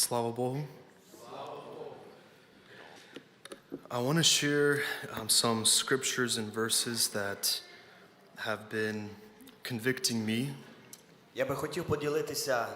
Слава Богу. I want to share um, some scriptures and verses that have been convicting me Я би хотів поділитися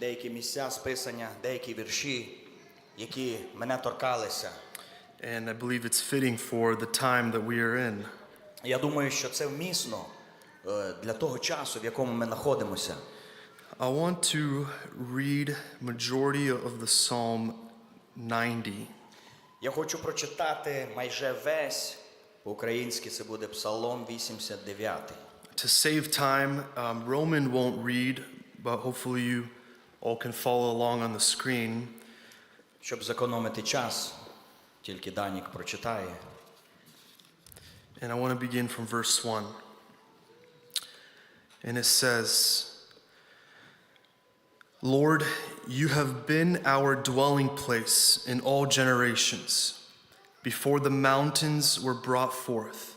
деякі місця з писання, деякі вірші, які мене торкалися. and I believe it's fitting for the time that we are in. Я думаю, що це вмісно е, для того часу, в якому ми знаходимося. I want to read majority of the Psalm 90. Я хочу прочитати майже весь по-українськи це буде Псалом 89. To save time, um, Roman won't read, but hopefully you all can follow along on the screen. Щоб зекономити час, тільки Данік прочитає. And I want to begin from verse 1. And it says, Lord, you have been our dwelling place in all generations. Before the mountains were brought forth,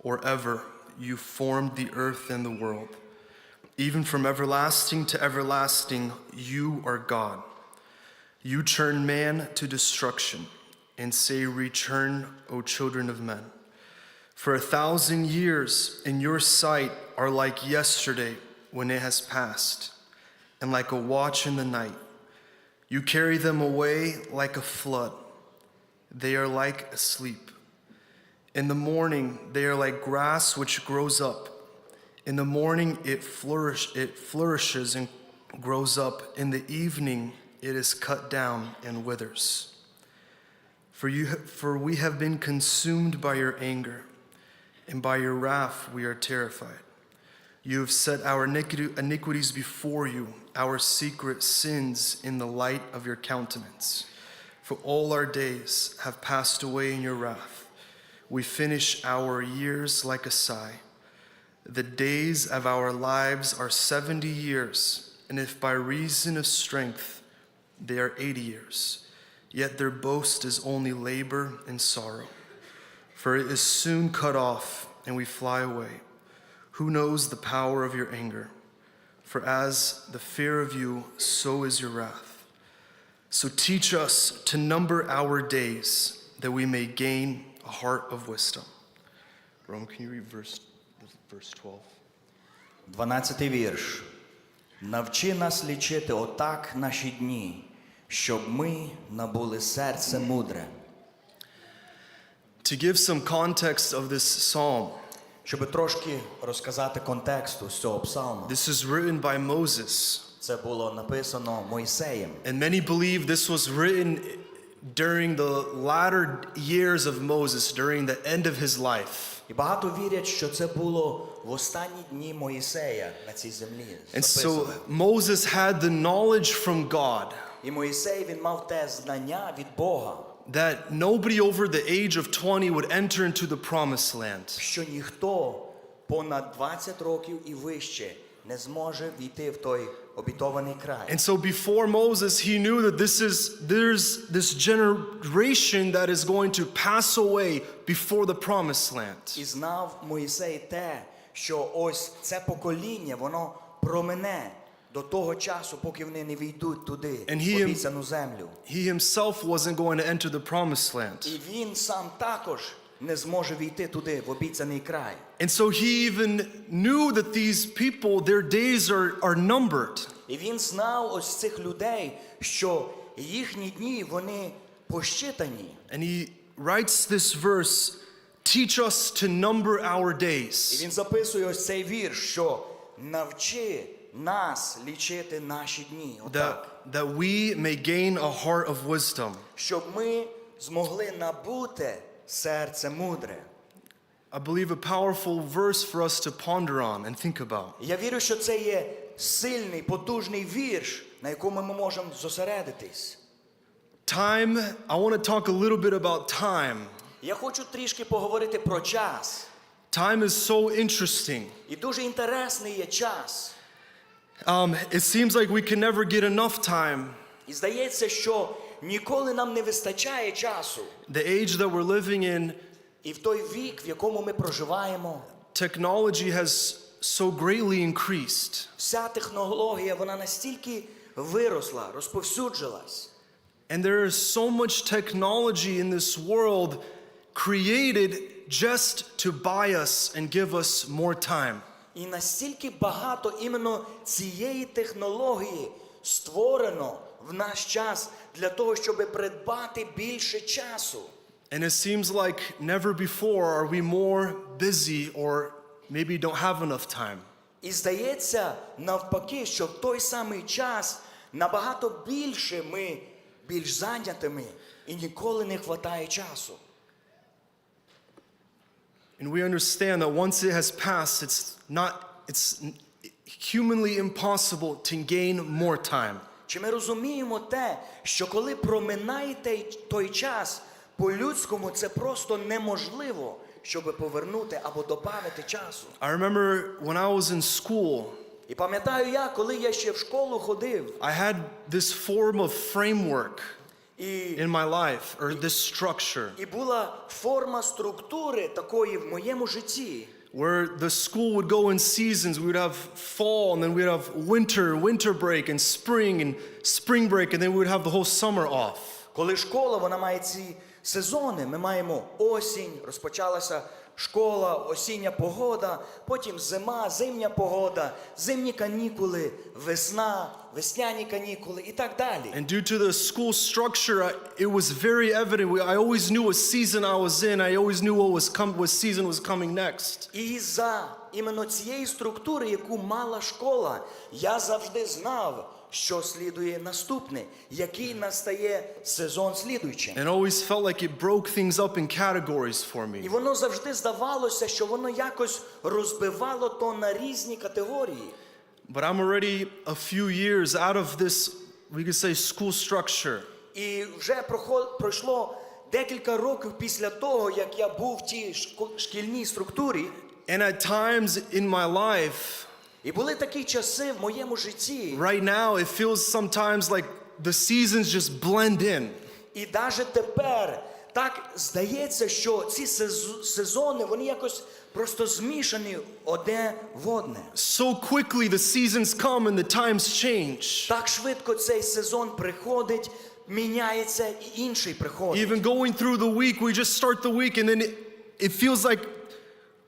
or ever you formed the earth and the world. Even from everlasting to everlasting, you are God. You turn man to destruction and say, Return, O children of men. For a thousand years in your sight are like yesterday when it has passed, and like a watch in the night. You carry them away like a flood. They are like asleep. In the morning, they are like grass which grows up. In the morning, it, flourish, it flourishes and grows up. In the evening, it is cut down and withers. For, you, for we have been consumed by your anger, and by your wrath we are terrified. You have set our iniquities before you, our secret sins in the light of your countenance. For all our days have passed away in your wrath. We finish our years like a sigh. The days of our lives are 70 years, and if by reason of strength they are 80 years, yet their boast is only labor and sorrow. For it is soon cut off, and we fly away. Who knows the power of your anger? For as the fear of you, so is your wrath. So teach us to number our days, that we may gain a heart of wisdom. Rome, can you read verse, verse 12? 12 вірш. Навчи нас лічити отак наші дні, щоб ми набули серце мудре. To give some context of this psalm, Щоб трошки розказати контексту з цього псалму. this is written by Moses. Це було написано Мойсеєм. And many believe this was written during the latter years of Moses, during the end of his life. І багато вірять, що це було в останні дні Моїсея на цій землі. And записано. so Moses had the knowledge from God І Моїсей він мав те знання від Бога, that nobody over the age of 20 would enter into the promised land. що ніхто понад 20 років і вище не зможе війти в той обітований край. And so before Moses, he knew that this is there's this generation that is going to pass away before the promised land. І знав Моїсей те, що ось це покоління, воно промене до того часу, поки вони не війдуть туди, в he- обіцяну землю. He himself wasn't going to enter the promised land. І він сам також не зможе війти туди, в обіцяний край. And so he even knew that these people, their days are, are numbered. І він знав ось цих людей, що їхні дні вони посчитані. And he writes this verse teach us to number our І days. він записує ось цей вірш, що навчи нас лічити наші дні. That, that we may gain a heart of wisdom. Щоб ми змогли набути серце мудре. I believe a powerful verse for us to ponder on and think about. Я вірю, що це є сильний, потужний вірш, на якому ми можемо зосередитись. Time, I want to talk a little bit about time. Я хочу трішки поговорити про час. Time is so interesting. І дуже інтересний є час. Um, it seems like we can never get enough time. І здається, що ніколи нам не вистачає часу. The age that we're living in, І в той вік, в якому ми проживаємо, technology has so greatly increased. вся технологія вона настільки виросла, розповсюджилась. And there is so much technology in this world created just to buy us and give us more time. І настільки багато іменно цієї технології створено в наш час для того, щоб придбати більше часу. And it seems like never before are we more busy or maybe don't have enough time. І здається, навпаки, що в той самий час набагато більше ми більш зайнятими і ніколи не вистачає часу. And we understand that once it has passed, it's not, it's humanly impossible to gain more time. Чи ми розуміємо те, що коли проминає той- час, по-людському це просто неможливо, щоб повернути або додати часу. I remember when I was in school, І пам'ятаю я, коли я ще в школу ходив, I had this form of framework in my life, or this structure, і була форма структури такої в моєму житті. where the school would go in seasons. We would have fall, and then we'd have winter, winter break, and spring, and spring break, and then we would have the whole summer off. Коли школа вона має ці сезони, ми маємо осінь, розпочалася школа, осіння погода, потім зима, зимня погода, зимні канікули, весна, весняні канікули і так далі. And due to the school structure, it was very evident. I always knew what season I was in. I always knew what was com- what season was coming next. І за іменно цієї структури, яку мала школа, я завжди знав, що слідує наступне, який настає сезон слідуючий. And it always felt like it broke things up in categories for І me. воно завжди здавалося, що воно якось розбивало то на різні категорії. But I'm already a few years out of this, we could say, school structure. І вже пройшло декілька років після того, як я був в тій шкільній структурі. And at times in my life, І були такі часи в моєму житті. right now, it feels sometimes like the seasons just blend in. І навіть тепер так здається, що ці сезони вони якось просто змішані одне в одне. So quickly, the seasons come and the times change. Так швидко цей сезон приходить, міняється і інший приходить. Even going through the week, we just start the week and then it, it feels like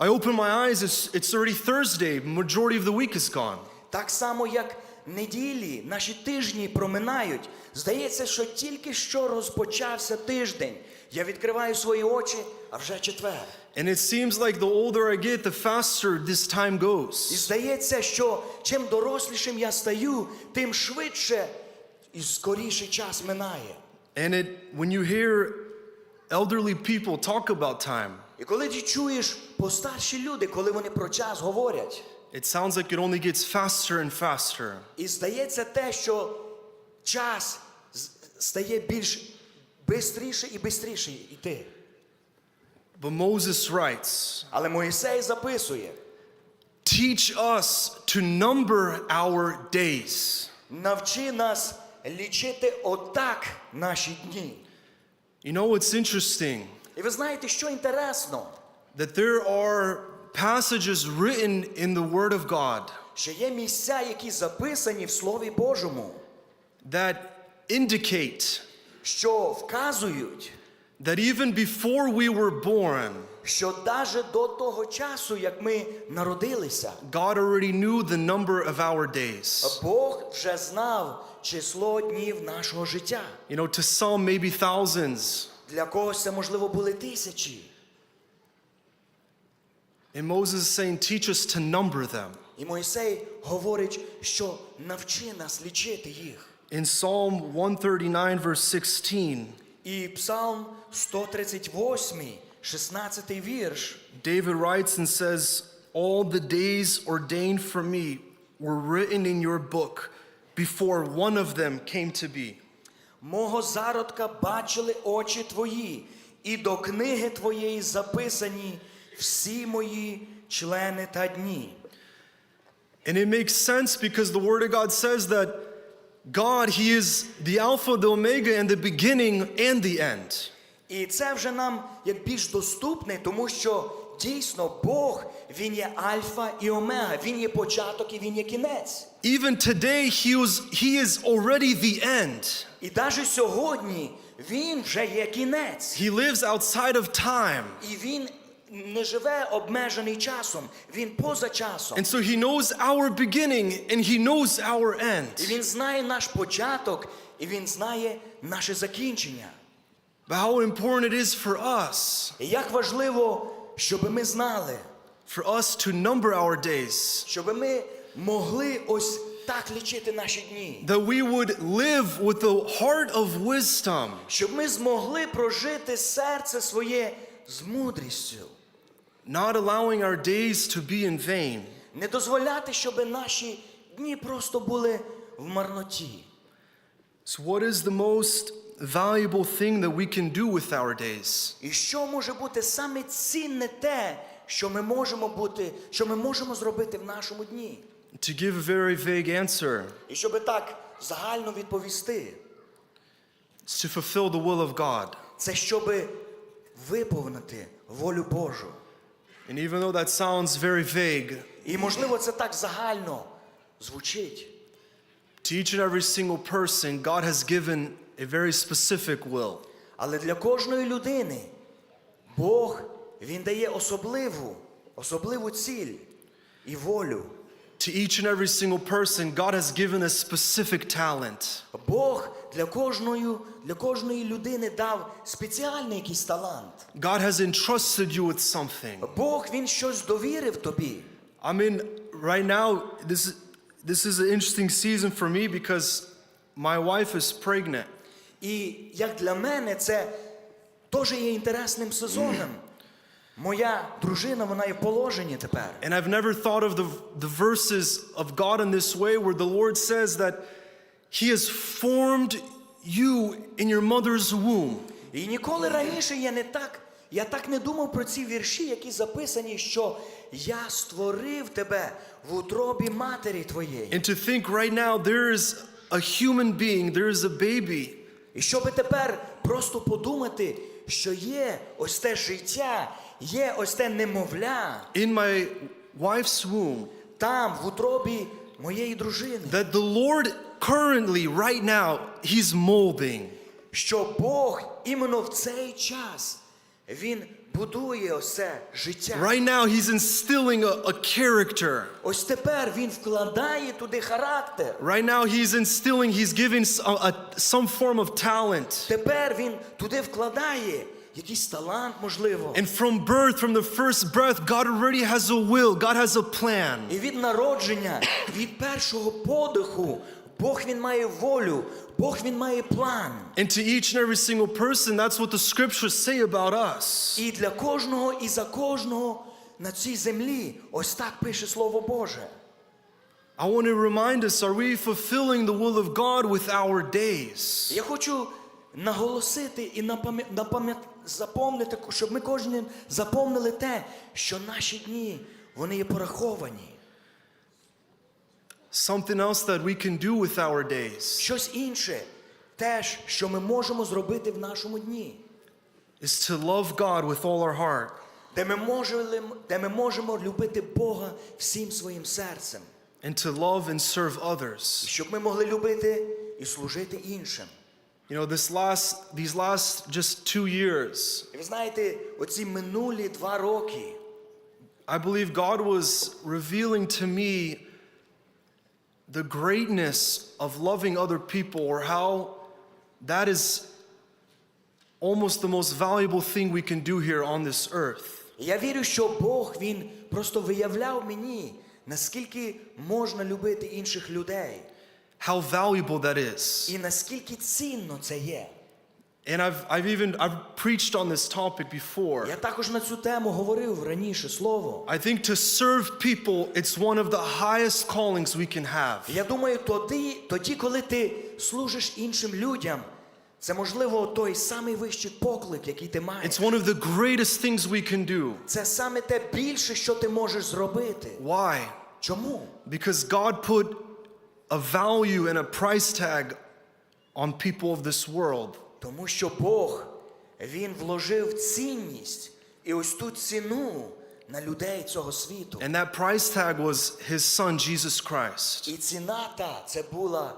I open my eyes, it's, it's already Thursday, majority of the week is gone. Так само, як неділі, наші тижні проминають. Здається, що тільки що розпочався тиждень. Я відкриваю свої очі, а вже четвер. And it seems like the older I get, the faster this time І goes. здається, що чим дорослішим я стаю, тим швидше і скоріше час минає. And it, when you hear elderly people talk about time, І коли ти чуєш постарші люди, коли вони про час говорять, it sounds like it only gets faster and faster. і здається те, що час стає більш бистріше і бистріше йти. But Moses writes, Але Моїсей записує: Teach us to number our days. навчи нас лічити отак наші дні. You know what's interesting? І ви знаєте, що інтересно, That there are passages written in the Word of God що є місця, які записані в Слові Божому, that indicate що вказують, that even before we were born, що навіть до того часу, як ми народилися, God already knew the number of our days. Бог вже знав число днів нашого життя. You know, to some, maybe thousands. Для когось це можливо були тисячі. And Moses is saying, Teach us to number them. І Мойсей говорить, що навчи нас лічити їх. In Psalm 139, verse 16, І Псалм 138, 16 вірш. David writes and says, All the days ordained for me were written in your book before one of them came to be. Мого зародка бачили очі твої, і до книги твоєї записані всі мої члени та дні. And it makes sense because the Word of God says that God, He is the Alpha, the Omega, and the beginning and the end. І це вже нам як більш доступне, тому що дійсно Бог, Він є Альфа і Омега, Він є початок і Він є кінець. Even today, he, was, he is already the end. І навіть сьогодні Він вже є кінець. He lives outside of time. І Він не живе обмежений часом, Він поза часом. And so he knows our beginning and he knows our І end. Він знає наш початок, і Він знає наше закінчення. But how important it is for us, І як важливо, щоб ми знали, for us to number our days, щоб ми могли ось так лічити наші дні. that we would live with the heart of wisdom, Щоб ми змогли прожити серце своє з мудрістю. not allowing our days to be in vain. Не дозволяти, щоб наші дні просто були в марноті. So, what is the most valuable thing that we can do with our days? І що може бути саме цінне те, що ми можемо бути, що ми можемо зробити в нашому дні? To give a very vague answer, І щоб так загально відповісти, it's to fulfill the will of God. це щоб виповнити волю Божу. And even though that sounds very vague, І можливо це так загально звучить. to each and every single person, God has given a very specific will. Але для кожної людини Бог Він дає особливу, особливу ціль і волю. To each and every single person, God has given a specific talent. Бог для кожної, для кожної людини дав спеціальний якийсь талант. God has entrusted you with something. Бог Він щось довірив тобі. I mean, right now, this is, this is an interesting season for me because my wife is pregnant. І як для мене це теж є інтересним сезоном. Моя дружина, вона є в положенні тепер. And I've never thought of the, the verses of God in this way where the Lord says that He has formed you in your mother's womb. І ніколи раніше я не так, я так не думав про ці вірші, які записані, що я створив тебе в утробі матері твоєї. And to think right now there is a human being, there is a baby І щоб тепер просто подумати, що є ось те життя, є ось те немовля in my wife's womb там, в утробі моєї дружини, that the Lord currently, right now, He's molding. що Бог іменно в цей час Він будує ось це життя. Right now, He's instilling a, a character. Ось тепер Він вкладає туди характер. Right now, He's instilling, He's giving s- a- a- some form of talent. Тепер Він туди вкладає якийсь талант, можливо. And from birth, from the first breath, God already has a will, God has a plan. І від народження, від першого подиху, Бог він має волю, Бог він має план. And to each and every single person, that's what the scriptures say about us. І для кожного і за кожного на цій землі ось так пише Слово Боже. I want to remind us are we fulfilling the will of God with our days? Я хочу наголосити і напам'я- напам'ят- запомнити, щоб ми кожен запомнили те, що наші дні вони є пораховані. Something else that we can do with our days Щось інше, теж, що ми можемо зробити в нашому дні. is to love God with all our heart, де ми можемо, де ми можемо любити Бога всім своїм серцем, and to love and serve і others. щоб ми могли любити і служити іншим. You know, this last these last just two years, І ви знаєте, оці минулі два роки I believe God was revealing to me the greatness of loving other people or how that is almost the most valuable thing we can do here on this earth. І я вірю, що Бог він просто виявляв мені, наскільки можна любити інших людей, How valuable that is. і наскільки цінно це є. And I've, I've even I've preached on this topic before. Я також на цю тему говорив раніше слово. I think to serve people, it's one of the highest callings we can have. Я думаю, тоді, тоді, коли ти служиш іншим людям, це можливо той самий вищий поклик, який ти маєш. It's one of the greatest things we can do. Це саме те більше, що ти можеш зробити. Why? Чому? Because God put a value and a price tag on people of this world. Тому що Бог Він вложив цінність і ось ту ціну на людей цього світу. And that price tag was his son, Jesus Christ. І ціна та це була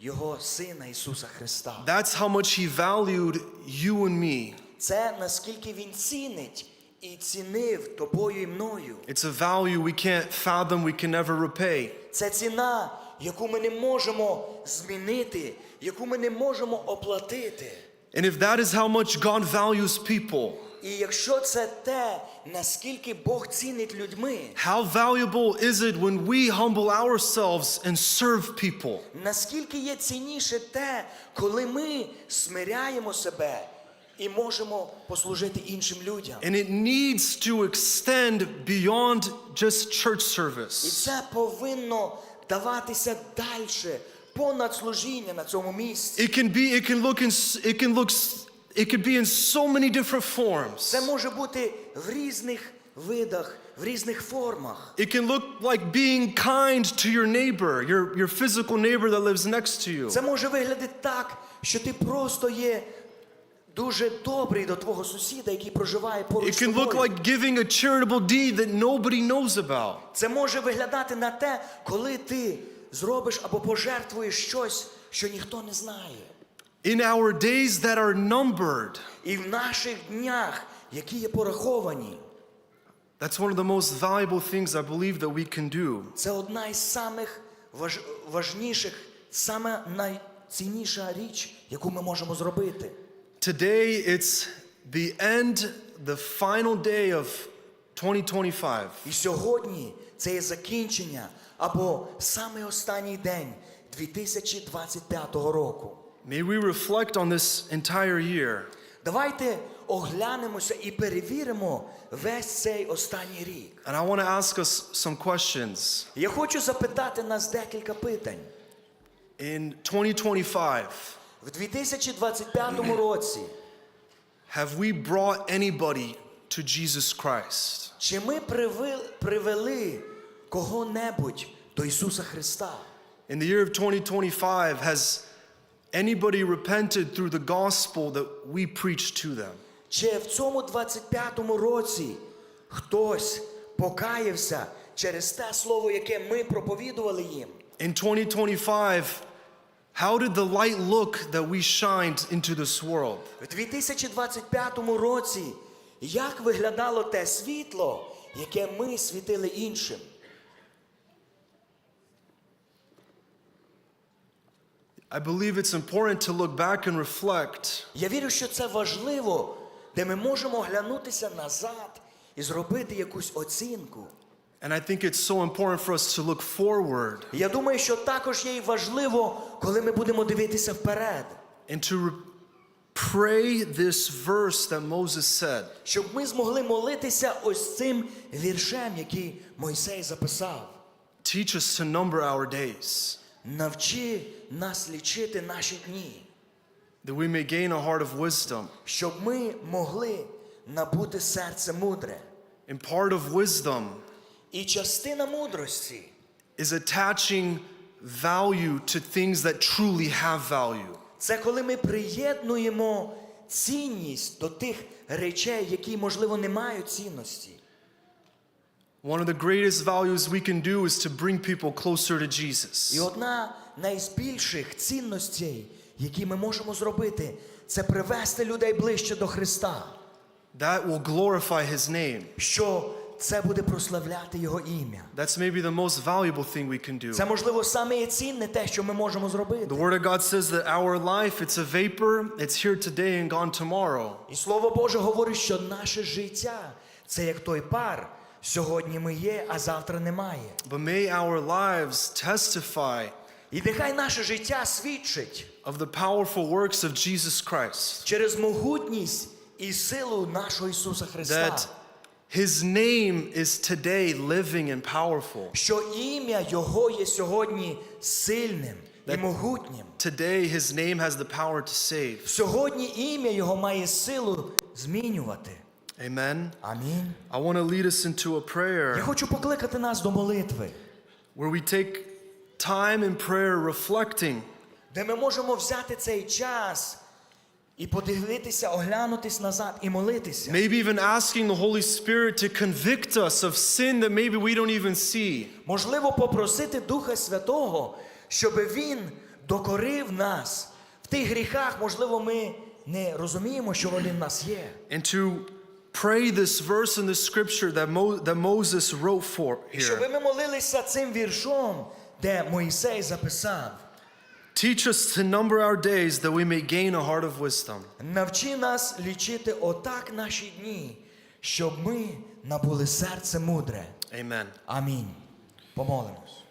його сина Ісуса Христа. That's how much he valued you and me. Це наскільки він цінить і цінив тобою і мною. It's a value we can't fathom, we can never repay. Це ціна, яку ми не можемо змінити, яку ми не можемо оплатити. And if that is how much God values people, І якщо це те, наскільки Бог цінить людьми, how valuable is it when we humble ourselves and serve people? наскільки є цінніше те, коли ми смиряємо себе і можемо послужити іншим людям. And it needs to extend beyond just church І service. це повинно даватися далі, понад служіння на цьому місці. It can be, it can look in, s- it can look, s- it could be in so many different forms. Це може бути в різних видах, в різних формах. It can look like being kind to your neighbor, your, your physical neighbor that lives next to you. Це може виглядати так, що ти просто є дуже добрий до твого сусіда, який проживає поруч It з can look тобою. like giving a charitable deed that nobody knows about. Це може виглядати на те, коли ти зробиш або пожертвуєш щось, що ніхто не знає. In our days that are numbered, І в наших днях, які є пораховані, that's one of the most valuable things I believe that we can do. це одна із самих важ... важніших, саме найцінніша річ, яку ми можемо зробити. Today, it's the end, the final day of 2025. І сьогодні це є закінчення або самий останній день 2025 року. May we reflect on this entire year. Давайте оглянемося і перевіримо весь цей останній рік. And I want to ask us some questions. Я хочу запитати нас декілька питань. In 2025, В 2025 році have we brought anybody to Jesus Christ? чи ми привели кого-небудь до Ісуса Христа? In the year of 2025, has anybody repented through the gospel that we preach to them? Чи в цьому 25-му році хтось покаявся через те слово, яке ми проповідували їм? In 2025, how did the light look that we shined into this world? В 2025 році як виглядало те світло, яке ми світили іншим? I believe it's important to look back and reflect Я вірю, що це важливо, де ми можемо глянутися назад і зробити якусь оцінку. And I think it's so important for us to look forward Я думаю, що також є і важливо, коли ми будемо дивитися вперед, and to re- pray this verse that Moses said. щоб ми змогли молитися ось цим віршем, який Мойсей записав. Teach us to number our days, Навчи нас лічити наші дні, that we may gain a heart of wisdom. щоб ми могли набути серце мудре. And part of wisdom І частина мудрості is attaching value to things that truly have value. це коли ми приєднуємо цінність до тих речей, які, можливо, не мають цінності. One of the greatest values we can do is to bring people closer to І Jesus. одна найбільших цінностей, які ми можемо зробити, це привести людей ближче до Христа, That will glorify His name. що це буде прославляти Його ім'я. That's maybe the most valuable thing we can do. Це можливо саме цінне те, що ми можемо зробити. The Word of God says that our life, it's a vapor, it's here today and gone tomorrow. І Слово Боже говорить, що наше життя це як той пар. Сьогодні ми є, а завтра немає. But may our lives testify І нехай наше життя свідчить of the powerful works of Jesus Christ. через могутність і силу нашого Ісуса Христа, That His name is today living and powerful. що ім'я Його є сьогодні сильним і могутнім. Today, His name has the power to save. Сьогодні ім'я Його має силу змінювати. Amen. Амінь. I want to lead us into a Я prayer хочу покликати нас до молитви, where we take time in prayer reflecting де ми можемо взяти цей час І подивитися, оглянутись назад і молитися. Maybe even asking the Holy Spirit to convict us of sin that maybe we don't even see. Можливо, попросити Духа Святого, щоб Він докорив нас в тих гріхах, можливо, ми не розуміємо, що вони в нас є. And to pray this verse in the scripture that, Mo- that Moses wrote for І щоб here. ми молилися цим віршом, де Моїсей записав. Teach us to number our days that we may gain a heart of wisdom. Навчи нас лічити отак наші дні, щоб ми набули серце мудре. Amen. Амінь. Помолимось.